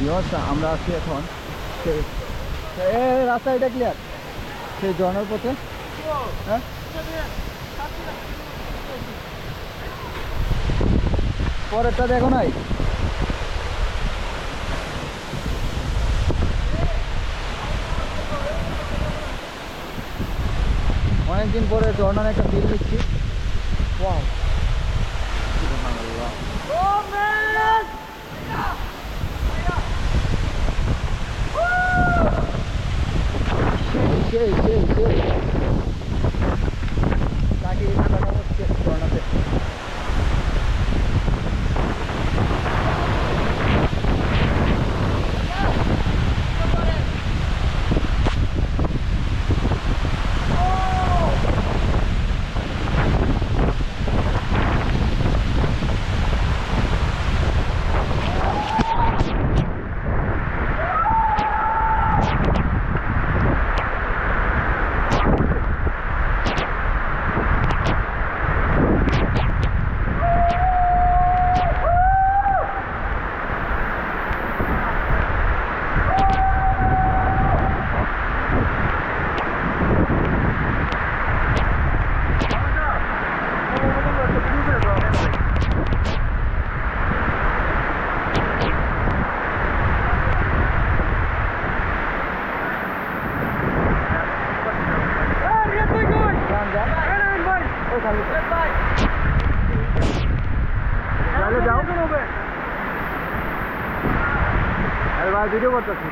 Viewers আমরা আছি এখন রাস্তা এটা ক্লিয়ার সেই ঝর্ণার পথে? হ্যাঁ? পরেরটা দেখো নাই? অনেকদিন পরে ঝর্ণার একটা ফিল নিচ্ছি সেই সেই সেই あ、出てよかったですね。